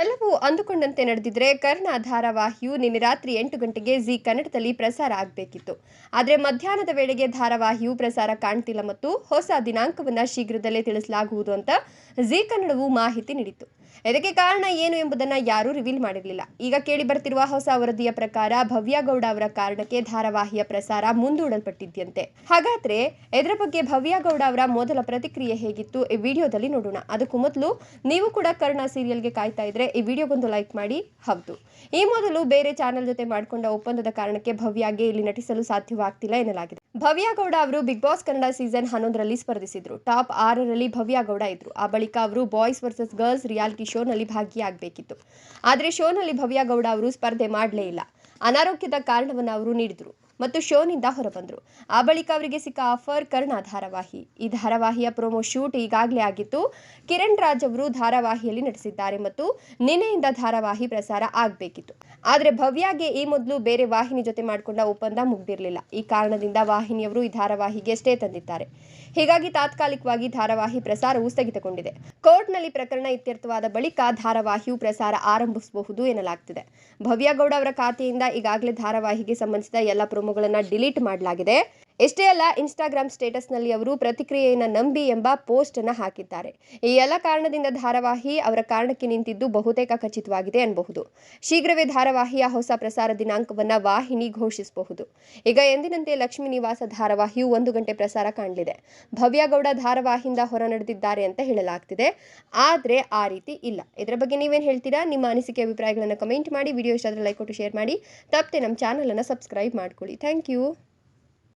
ಎಲ್ಲವೂ ಅಂದುಕೊಂಡಂತೆ ನಡೆದಿದ್ರೆ ಕರ್ಣ ಧಾರಾವಾಹಿಯು ನಿನ್ನೆ ರಾತ್ರಿ ಎಂಟು ಗಂಟೆಗೆ ಜಿ ಕನ್ನಡದಲ್ಲಿ ಪ್ರಸಾರ ಆಗಬೇಕಿತ್ತು. ಆದರೆ ಮಧ್ಯಾಹ್ನದ ವೇಳೆಗೆ ಧಾರಾವಾಹಿಯು ಪ್ರಸಾರ ಕಾಣ್ತಿಲ್ಲ ಮತ್ತು ಹೊಸ ದಿನಾಂಕವನ್ನು ಶೀಘ್ರದಲ್ಲೇ ತಿಳಿಸಲಾಗುವುದು ಅಂತ ಜಿ ಕನ್ನಡವು ಮಾಹಿತಿ ನೀಡಿತು ಇದಕ್ಕೆ ಕಾರಣ ಏನು ಎಂಬುದನ್ನು ಯಾರೂ ರಿವೀಲ್ ಮಾಡಿರಲಿಲ್ಲ. ಈಗ ಕೇಳಿ ಬರ್ತಿರುವ ಹೊಸ ವರದಿಯ ಪ್ರಕಾರ ಭವ್ಯಗೌಡ ಅವರ ಕಾರಣಕ್ಕೆ ಧಾರಾವಾಹಿಯ ಪ್ರಸಾರ ಮುಂದೂಡಲ್ಪಟ್ಟಿದ್ಯಂತೆ. ಹಾಗಾದ್ರೆ ಇದರ ಬಗ್ಗೆ ಭವ್ಯಗೌಡ ಅವರ ಮೊದಲ ಪ್ರತಿಕ್ರಿಯೆ ಹೇಗಿತ್ತು ಈ ವಿಡಿಯೋದಲ್ಲಿ ನೋಡೋಣ. ಅದಕ್ಕೂ ಮೊದಲು ನೀವು ಕೂಡ ಕರ್ಣ ಸೀರಿಯಲ್ಗೆ ಕಾಯ್ತಾ ಇದ್ರೆ ಈ ವಿಡಿಯೋಗೊಂದು ಲೈಕ್ ಮಾಡಿ. ಹೌದು. ಈ ಮೊದಲು ಬೇರೆ ಚಾನೆಲ್ ಜೊತೆ ಮಾಡಿಕೊಂಡ ಒಪ್ಪಂದದ ಕಾರಣಕ್ಕೆ ಭವ್ಯಾಗೆ ಇಲ್ಲಿ ನಟಿಸಲು ಸಾಧ್ಯವಾಗ್ತಿಲ್ಲ ಎನ್ನಲಾಗಿದೆ. ಭವ್ಯ ಗೌಡ ಅವರು ಬಿಗ್ ಬಾಸ್ ಕನ್ನಡ ಸೀಸನ್ ಹನ್ನೊಂದರಲ್ಲಿ ಸ್ಪರ್ಧಿಸಿದ್ರು. ಟಾಪ್ ಆರರಲ್ಲಿ ಭವ್ಯಗೌಡ ಇದ್ರು. ಆ ಬಳಿಕ ಅವರು ಬಾಯ್ಸ್ ವರ್ಸಸ್ ಗರ್ಲ್ಸ್ ರಿಯಾಲಿಟಿ ಶೋನಲ್ಲಿ ಭಾಗಿಯಾಗಬೇಕಿತ್ತು. ಆದರೆ ಶೋನಲ್ಲಿ ಭವ್ಯಗೌಡ ಅವರು ಸ್ಪರ್ಧೆ ಮಾಡಲೇ ಇಲ್ಲ. ಅನಾರೋಗ್ಯದ ಕಾರಣವನ್ನು ಅವರು ನೀಡಿದರು. ಮತ್ತು ಶೋನಿಂದ ಹೊರಬಂದರು. ಆ ಬಳಿಕ ಅವರಿಗೆ ಸಿಕ್ಕ ಆಫರ್ ಕರ್ಣ ಧಾರಾವಾಹಿ ಈ ಧಾರಾವಾಹಿಯ ಪ್ರೊಮೋ ಶೂಟ್ ಈಗಾಗಲೇ ಆಗಿತ್ತು ಕಿರಣ್ ರಾಜ್ ಅವರು ಧಾರಾವಾಹಿಯಲ್ಲಿ ನಟಿಸಿದ್ದಾರೆ ಮತ್ತು ನಿನ್ನೆಯಿಂದ ಧಾರಾವಾಹಿ ಪ್ರಸಾರ ಆಗಬೇಕಿತ್ತು. ಆದರೆ ಭವ್ಯಾಗೆ ಈ ಮೊದಲು ಬೇರೆ ವಾಹಿನಿ ಜೊತೆ ಮಾಡಿಕೊಂಡ ಒಪ್ಪಂದ ಮುಗ್ದಿರಲಿಲ್ಲ. ಈ ಕಾರಣದಿಂದ ವಾಹಿನಿಯವರು ಈ ಧಾರಾವಾಹಿಗೆ ಸ್ಟೇ ತಂದಿದ್ದಾರೆ. ಹೀಗಾಗಿ ತಾತ್ಕಾಲಿಕವಾಗಿ ಧಾರಾವಾಹಿ ಪ್ರಸಾರವು ಸ್ಥಗಿತಗೊಂಡಿದೆ. ಕೋರ್ಟ್ನಲ್ಲಿ ಪ್ರಕರಣ ಇತ್ಯರ್ಥವಾದ ಬಳಿಕ ಧಾರಾವಾಹಿಯು ಪ್ರಸಾರ ಆರಂಭಿಸಬಹುದು ಎನ್ನಲಾಗ್ತಿದೆ. ಭವ್ಯಗೌಡ ಅವರ ಖಾತೆಯಿಂದ ಈಗಾಗಲೇ ಧಾರಾವಾಹಿಗೆ ಸಂಬಂಧಿಸಿದ ಎಲ್ಲ ಪ್ರೊಮೋಗಳನ್ನು ಡಿಲೀಟ್ ಮಾಡಲಾಗಿದೆ. ಇಷ್ಟೇ ಅಲ್ಲ ಇನ್ಸ್ಟಾಗ್ರಾಮ್ ಸ್ಟೇಟಸ್ನಲ್ಲಿ ಅವರು ಪ್ರತಿಕ್ರಿಯೆಯನ್ನು ನಂಬಿ ಎಂಬ ಪೋಸ್ಟ್ ಅನ್ನು ಹಾಕಿದ್ದಾರೆ. ಈ ಎಲ್ಲ ಕಾರಣದಿಂದ ಧಾರಾವಾಹಿ ಅವರ ಕಾರಣಕ್ಕೆ ನಿಂತಿದ್ದು ಬಹುತೇಕ ಖಚಿತವಾಗಿದೆ ಅನ್ನಬಹುದು ಶೀಘ್ರವೇ ಧಾರಾವಾಹಿಯ ಹೊಸ ಪ್ರಸಾರ ದಿನಾಂಕವನ್ನು ವಾಹಿನಿ ಘೋಷಿಸಬಹುದು. ಈಗ ಎಂದಿನಂತೆ ಲಕ್ಷ್ಮೀ ನಿವಾಸ ಧಾರಾವಾಹಿಯು ಒಂದು ಗಂಟೆ ಪ್ರಸಾರ ಕಾಣಲಿದೆ. ಭವ್ಯಗೌಡ ಧಾರಾವಾಹಿಯಿಂದ ಹೊರ ನಡೆದಿದ್ದಾರೆ ಅಂತ ಹೇಳಲಾಗ್ತಿದೆ. ಆದರೆ ಆ ರೀತಿ ಇಲ್ಲ. ಇದರ ಬಗ್ಗೆ ನೀವೇನು ಹೇಳ್ತೀರಾ? ನಿಮ್ಮ ಅನಿಸಿಕೆ, ಅಭಿಪ್ರಾಯಗಳನ್ನು ಕಮೆಂಟ್ ಮಾಡಿ. ವಿಡಿಯೋ ಇಷ್ಟ ಲೈಕ್ ಕೊಟ್ಟು ಶೇರ್ ಮಾಡಿ. ತಪ್ಪದೆ ನಮ್ಮ ಚಾನಲನ್ನು ಸಬ್ಸ್ಕ್ರೈಬ್ ಮಾಡ್ಕೊಳ್ಳಿ. Thank you